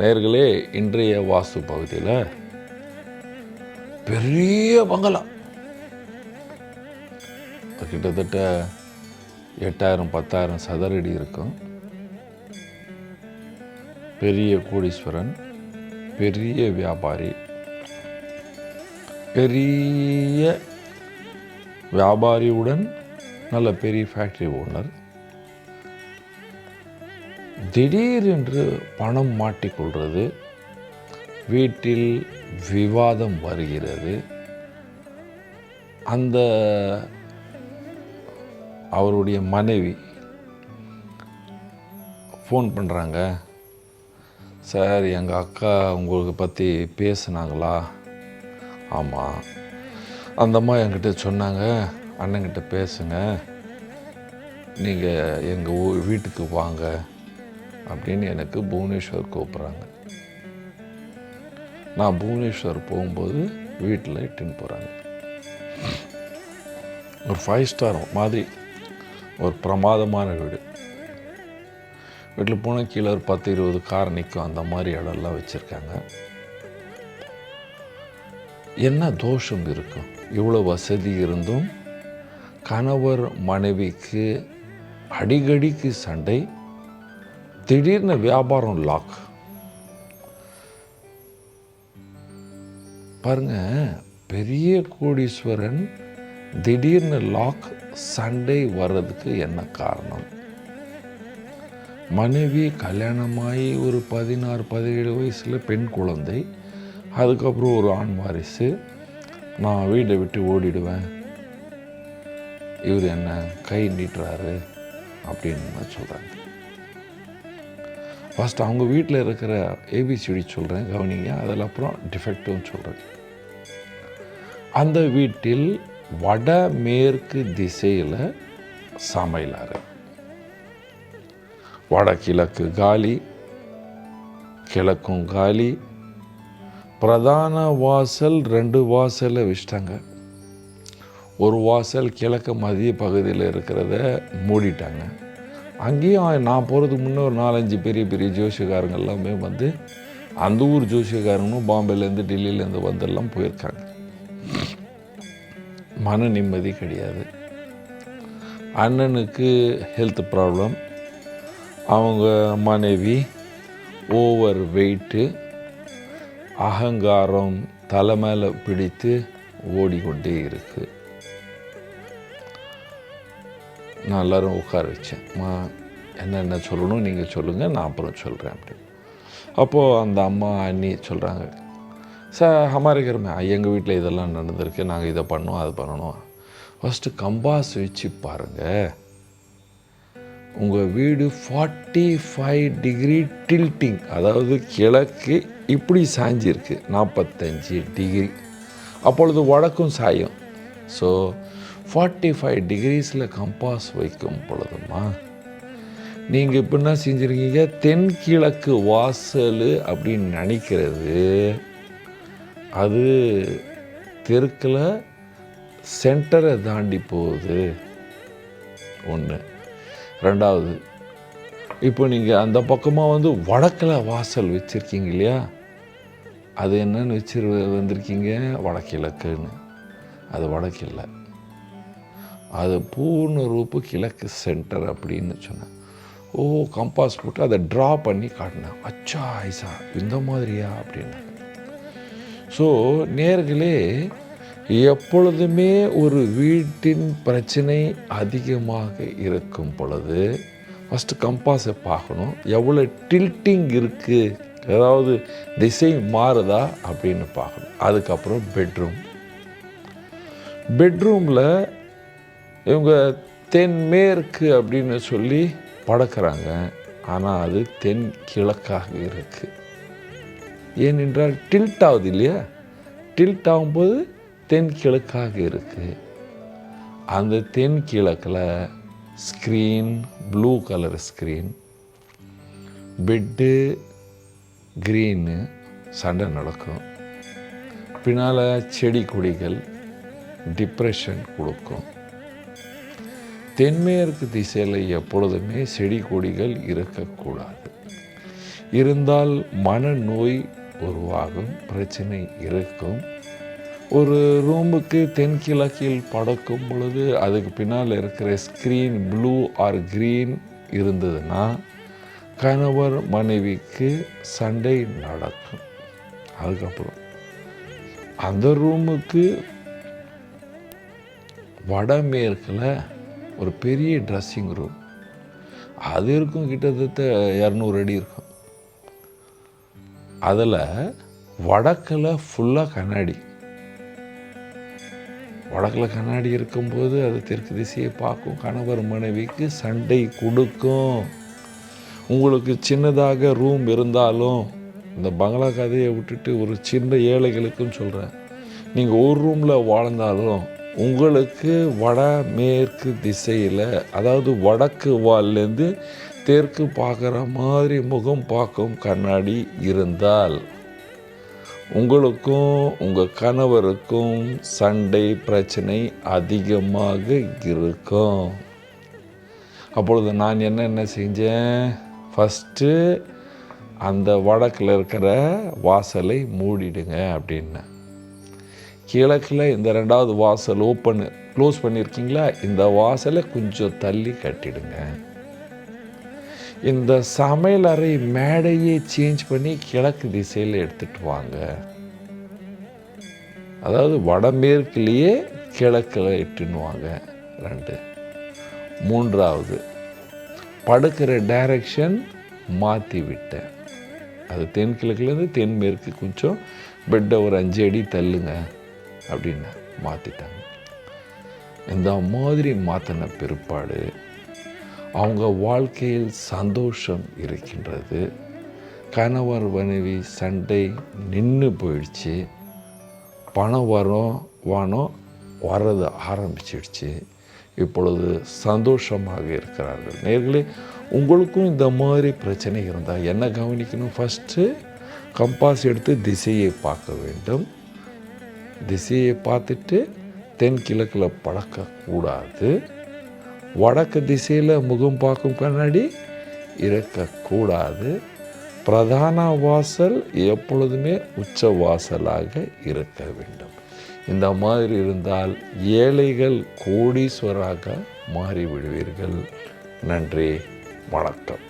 நேர்களே இன்றைய வாஸ்து பகுதியில் பெரிய பங்களா. கிட்டத்தட்ட எட்டாயிரம் பத்தாயிரம் சதரடி இருக்கும். பெரிய கோடீஸ்வரன் பெரிய வியாபாரி பெரிய வியாபாரியுடன் நல்ல பெரிய ஃபேக்ட்ரி ஓனர் திடீரென்று பணம் மாட்டிக்கொள்வது வீட்டில் விவாதம் வருகிறது. அந்த அவருடைய மனைவி ஃபோன் பண்ணுறாங்க சார் எங்கள் அக்கா உங்களுக்கு பற்றி பேசுனாங்களா? ஆமாம் அந்த அம்மா என்கிட்ட சொன்னாங்க. அண்ணங்கிட்ட பேசுங்க. நீங்கள் எங்கள் ஊ வீட்டுக்கு வாங்க. அப்படின்னு எனக்கு புவனேஸ்வர் கூப்பிட்றாங்க. நான் புவனேஸ்வர் போகும்போது வீட்டில் இட்டுன்னு போகிறாங்க ஒரு ஃபைவ் ஸ்டார் மாதிரி ஒரு பிரமாதமான வீடு. வீட்டில் போனால் கீழே ஒரு பத்து இருபது கார் நிற்கும் அந்த மாதிரி இடம்லாம் வச்சுருக்காங்க. என்ன தோஷம் இருக்கும்? இவ்வளோ வசதி இருந்தும் கணவர் மனைவிக்கு அடிக்கடிக்கு சண்டை திடீர்னு வியாபாரம் லாக் பாருங்க பெரிய கோடீஸ்வரன் திடீர்னு லாக் சண்டை வர்றதுக்கு என்ன காரணம்? மனைவி கல்யாணமாகி ஒரு பதினாறு பதினேழு வயசில் பெண் குழந்தை. அதுக்கப்புறம் ஒரு ஆண் வாரிசு. நான் வீட்டை விட்டு ஓடிடுவேன். இவர் என்ன கை நீட்டுறாரு அப்படின்னு சொல்கிறாங்க ஃபஸ்ட் அவங்க வீட்டில் இருக்கிற ஏபிசிடி சொல்கிறேன் கவனிங்க. அதில் அப்புறம் டிஃபெக்டும் சொல்கிறேன் அந்த வீட்டில் வட மேற்கு திசையில் சமையலாறு. வடகிழக்கு காலி கிழக்கும் காலி. பிரதான வாசல் ரெண்டு வாசலை வச்சிட்டாங்க. ஒரு வாசல் கிழக்கு மதிய பகுதியில் இருக்கிறத மூடிட்டாங்க. அங்கேயும் நான் போகிறதுக்கு முன்னே ஒரு நாலஞ்சு பெரிய பெரிய ஜோசியக்காரங்க எல்லாமே வந்து அந்த ஊர் ஜோசியக்காரங்களும் பாம்பேலேருந்து டெல்லியிலேருந்து வந்தெல்லாம் போயிருக்காங்க. மன நிம்மதி கிடையாது. அண்ணனுக்கு ஹெல்த் ப்ராப்ளம் அவங்க மனைவி ஓவர் வெயிட்டு அகங்காரம் தலை மேலே பிடித்து ஓடிக்கொண்டே இருக்குது நான் எல்லோரும் உட்கார வச்சேன் மா என்னென்ன சொல்லணும்? நீங்கள் சொல்லுங்கள் நான் அப்புறம் சொல்கிறேன் அப்படின்னு அப்போது அந்த அம்மா அண்ணி சொல்கிறாங்க சார் ஹமாரே எங்கள் வீட்டில் இதெல்லாம் நடந்திருக்கு. நாங்கள் இதை பண்ணோம் அது பண்ணணும். ஃபஸ்ட்டு கம்பாஸ் வச்சு பாருங்கள் உங்கள் வீடு ஃபார்ட்டி ஃபைவ் டிகிரி டில்ட்டிங் அதாவது கிழக்கு இப்படி சாஞ்சிருக்கு. நாற்பத்தஞ்சு டிகிரி அப்பொழுது வடக்கும் சாயும். ஸோ ஃபார்ட்டி ஃபைவ் டிகிரிஸில் கம்பாஸ் வைக்கும் பொழுதுமா? நீங்கள் இப்போ என்ன செஞ்சுருக்கீங்க? தென்கிழக்கு வாசல் அப்படின்னு நினைக்கிறது. அது தெற்கில் சென்டரை தாண்டி போகுது. ஒன்று ரெண்டாவது இப்போ நீங்கள் அந்த பக்கமாக வந்து வடக்கில் வாசல் வச்சுருக்கீங்க இல்லையா? அது என்னன்னு வச்சு வந்திருக்கீங்க? வடக்கிழக்குன்னு அது வடக்கில்லை. அது பூர்ண ரூப்பு கிழக்கு சென்டர் அப்படின்னு சொன்னேன். ஓ கம்பாஸ் போட்டு அதை ட்ரா பண்ணி காட்டினேன். அச்சா ஐசா இந்த மாதிரியா அப்படின்னு. ஸோ நேர்களே எப்பொழுதுமே ஒரு வீட்டின் பிரச்சனை அதிகமாக இருக்கும் பொழுது ஃபஸ்ட்டு கம்பாஸை பார்க்கணும். எவ்வளோ டில்ட்டிங் இருக்குது ஏதாவது திசை மாறுதா அப்படின்னு பார்க்கணும். அதுக்கப்புறம் பெட்ரூம் பெட்ரூமில் இவங்க தென்மேற்கு அப்படின்னு சொல்லி படக்கிறாங்க. ஆனால் அது தென் கிழக்காக இருக்குது ஏனென்றால் டில்ட் ஆகுது இல்லையா? டில்ட் ஆகும்போது தென் கிழக்காக இருக்குது அந்த தென் கிழக்கில் screen blue colour screen bed green சண்டை நடக்கும். பின்னால் செடி கொடிகள் டிப்ரெஷன் கொடுக்கும். தென்மேற்கு திசையில் எப்பொழுதுமே செடி கொடிகள் இருக்கக்கூடாது. இருந்தால் மனநோய் உருவாகும் பிரச்சனை இருக்கும். ஒரு ரூமுக்கு தென்கிழக்கில் படக்கும் பொழுது அதுக்கு பின்னால் இருக்கிற ஸ்க்ரீன் ப்ளூ ஆர் க்ரீன் இருந்ததுன்னா கணவர் மனைவிக்கு சண்டை நடக்கும். அதுக்கப்புறம் அந்த ரூமுக்கு வடமேற்கில் ஒரு பெரிய ட்ரெஸ்ஸிங் ரூம் அது இருக்கும் கிட்டத்தட்ட இரநூறு அடி இருக்கும். அதில் வடக்கில் ஃபுல்லாக கண்ணாடி. வடக்கில் கண்ணாடி இருக்கும்போது அது தெற்கு திசையை பார்க்கும் கணவர் மனைவிக்கு சண்டை கொடுக்கும். உங்களுக்கு சின்னதாக ரூம் இருந்தாலும் இந்த பங்களா கதையை விட்டுட்டு ஒரு சின்ன ஏழைகளுக்கும் சொல்கிறேன் நீங்கள் ஒரு ரூமில் வாழ்ந்தாலும் உங்களுக்கு வட மேற்கு திசையில் அதாவது வடக்கு வால்லேருந்து தெற்கு பார்க்குற மாதிரி முகம் பார்க்கும் கண்ணாடி இருந்தால் உங்களுக்கும் உங்கள் கணவருக்கும் சண்டை பிரச்சனை அதிகமாக இருக்கும். அப்பொழுது நான் என்ன என்ன செஞ்சேன்? ஃபஸ்ட்டு அந்த வடக்கில் இருக்கிற வாசலை மூடிடுங்க அப்படின்னேன் கிழக்கில் இந்த ரெண்டாவது வாசல் ஓப்பன். க்ளோஸ் பண்ணியிருக்கீங்களா இந்த வாசலை கொஞ்சம் தள்ளி கட்டிடுங்க. இந்த சமையலறை மேடையே சேஞ்ச் பண்ணி கிழக்கு திசையில் எடுத்துகிட்டு வாங்க. அதாவது வடமேற்குலேயே கிழக்கில் இட்டுன்னு வாங்க. ரெண்டு. மூன்றாவது. படுக்கிற டைரக்ஷன் மாற்றி விட்டேன் அது தென்கிழக்குலேருந்து தென்மேற்கு கொஞ்சம். பெட்டை ஒரு அஞ்சு அடி தள்ளுங்க. அப்படின்னு மாற்றிட்டாங்க இந்த மாதிரி மாற்றின பிற்பாடு அவங்க வாழ்க்கையில் சந்தோஷம் இருக்கின்றது. கணவர் மனைவி சண்டை நின்று போயிடுச்சு. பணம் வரும் வானம் வர்றது ஆரம்பிச்சிடுச்சு. இப்பொழுது சந்தோஷமாக இருக்கிறார்கள். நேர்களே உங்களுக்கும் இந்த மாதிரி பிரச்சனை இருந்தால் என்ன கவனிக்கணும்? ஃபஸ்ட்டு கம்பாஸ் எடுத்து திசையை பார்க்க வேண்டும். திசையை பார்த்துட்டு தென்கிழக்கில் பழக்கக்கூடாது. வடக்கு திசையில் முகம் பார்க்கும் கண்ணாடி இருக்கக்கூடாது. பிரதான வாசல் எப்பொழுதுமே உச்ச வாசலாக இருக்க வேண்டும். இந்த மாதிரி இருந்தால் ஏழைகள் கோடீஸ்வராக மாறிவிடுவீர்கள். நன்றி வணக்கம்.